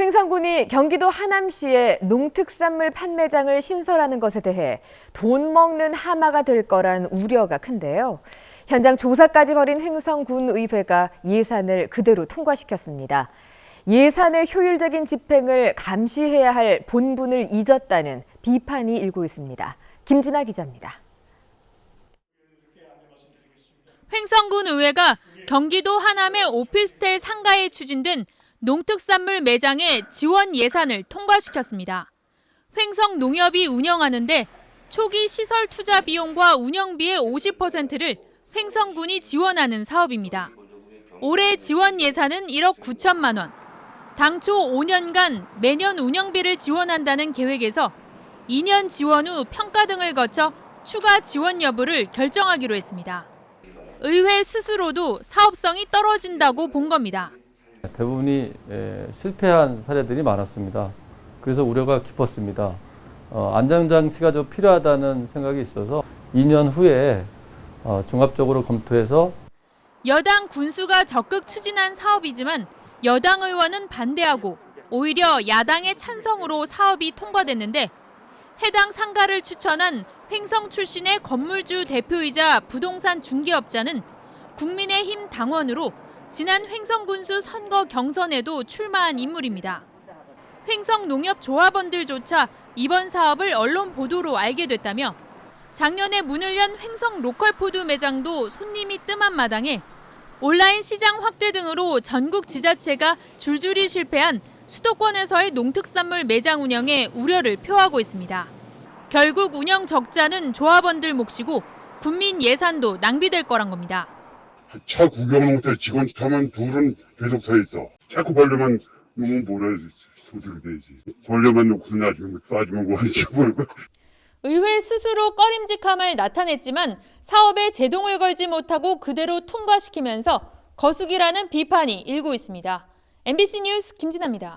횡성군이 경기도 하남시에 농특산물 판매장을 신설하는 것에 대해 돈 먹는 하마가 될 거란 우려가 큰데요. 현장 조사까지 벌인 횡성군 의회가 예산을 그대로 통과시켰습니다. 예산의 효율적인 집행을 감시해야 할 본분을 잊었다는 비판이 일고 있습니다. 김진아 기자입니다. 횡성군 의회가 경기도 하남의 오피스텔 상가에 추진된 농특산물 매장의 지원 예산을 통과시켰습니다. 횡성 농협이 운영하는데 초기 시설 투자 비용과 운영비의 50%를 횡성군이 지원하는 사업입니다. 올해 지원 예산은 1억 9천만 원. 당초 5년간 매년 운영비를 지원한다는 계획에서 2년 지원 후 평가 등을 거쳐 추가 지원 여부를 결정하기로 했습니다. 의회 스스로도 사업성이 떨어진다고 본 겁니다. 대부분이 에, 실패한 사례들이 많았습니다. 그래서 우려가 깊었습니다. 어, 안전장치가 좀 필요하다는 생각이 있어서 2년 후에 어, 종합적으로 검토해서 여당 군수가 적극 추진한 사업이지만 여당 의원은 반대하고 오히려 야당의 찬성으로 사업이 통과됐는데 해당 상가를 추천한 횡성 출신의 건물주 대표이자 부동산 중개업자는 국민의힘 당원으로 지난 횡성 군수 선거 경선에도 출마한 인물입니다. 횡성 농협 조합원들조차 이번 사업을 언론 보도로 알게 됐다며 작년에 문을 연 횡성 로컬푸드 매장도 손님이 뜸한 마당에 온라인 시장 확대 등으로 전국 지자체가 줄줄이 실패한 수도권에서의 농특산물 매장 운영에 우려를 표하고 있습니다. 결국 운영 적자는 조합원들 몫이고 국민 예산도 낭비될 거란 겁니다. 차 구경 못해 직원 타면 둘은 계속 서 있어. 자꾸 벌려면 너무 뭐라 소리를 내지. 벌려면 옥순 나주면 싸주면 뭐하지 뭘. 의회 스스로 꺼림직함을 나타냈지만 사업에 제동을 걸지 못하고 그대로 통과시키면서 거수기라는 비판이 일고 있습니다. MBC 뉴스 김진아입니다.